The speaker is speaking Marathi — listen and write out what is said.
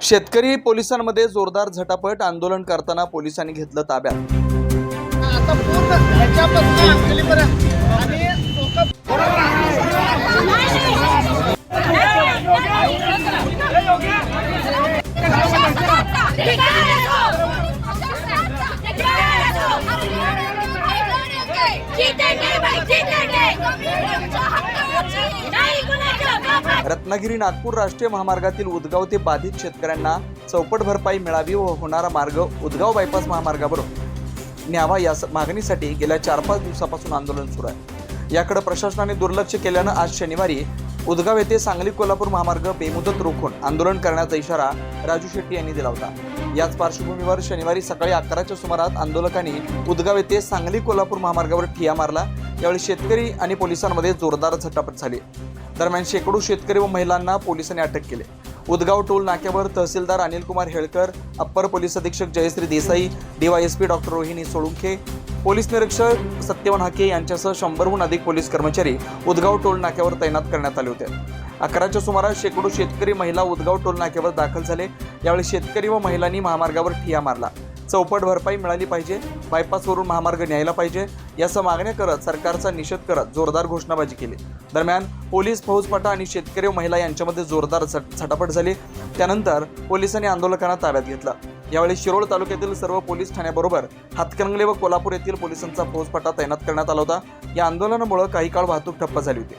शेतकरी पोलिसांमध्ये जोरदार झटापट आंदोलन करताना पोलिसांनी घेतलं ताब्यात. आता पूर्ण ह्याच्यापासून अंकलीपर्यंत आणि लोकं जीतेंगे! रत्नागिरी नागपूर राष्ट्रीय महामार्गातील उदगाव ते बाधित शेतकऱ्यांना चौपट भरपाई मिळावी व होणारा मार्ग उदगाव बायपास महामार्गावर न्यावा या मागणीसाठी गेल्या चार पाच दिवसापासून आंदोलन सुरू आहे. याकडे प्रशासनाने दुर्लक्ष केल्यानं आज शनिवारी उदगाव येथे सांगली कोल्हापूर महामार्ग बेमुदत रोखून आंदोलन करण्याचा इशारा राजू शेट्टी यांनी दिला होता. याच पार्श्वभूमीवर शनिवारी सकाळी अकराच्या सुमारात आंदोलकांनी उदगाव येथे सांगली कोल्हापूर महामार्गावर ठिया मारला. यावेळी शेतकरी आणि पोलिसांमध्ये जोरदार झटापट झाली. दरम्यान शेकडो शेतकरी व महिलांना पोलिसांनी अटक केली. उदगाव टोल नाक्यावर तहसीलदार अनिल कुमार हेळकर अप्पर पोलीस अधीक्षक Jayashree Desai DYSP doctor Rohini Solunkhe police निरीक्षक सत्यवान हाके यांच्यासह शंभरहून अधिक पोलीस कर्मचारी उदगाव टोल नाक्यावर तैनात करण्यात आले होते. अकराच्या सुमारास शेकडो शेतकरी महिला उदगाव टोल नाक्यावर दाखल झाले. यावेळी शेतकरी व महिलांनी महामार्गावर ठिया मारला. चौपट भरपाई मिळाली पाहिजे. बायपासवरून महामार्ग न्यायला पाहिजे. यासह मागण्या करत सरकारचा निषेध करत जोरदार घोषणाबाजी केली. दरम्यान पोलीस फौजपटा आणि शेतकरी व महिला यांच्यामध्ये जोरदार झटापट झाली. त्यानंतर पोलिसांनी आंदोलकांना ताब्यात घेतलं. यावेळी शिरोळ तालुक्यातील सर्व पोलीस ठाण्याबरोबर हातकणंगले व कोल्हापूर येथील पोलिसांचा फौजफाटा तैनात करण्यात आला होता. या आंदोलनामुळे काही काळ वाहतूक ठप्प झाली होती.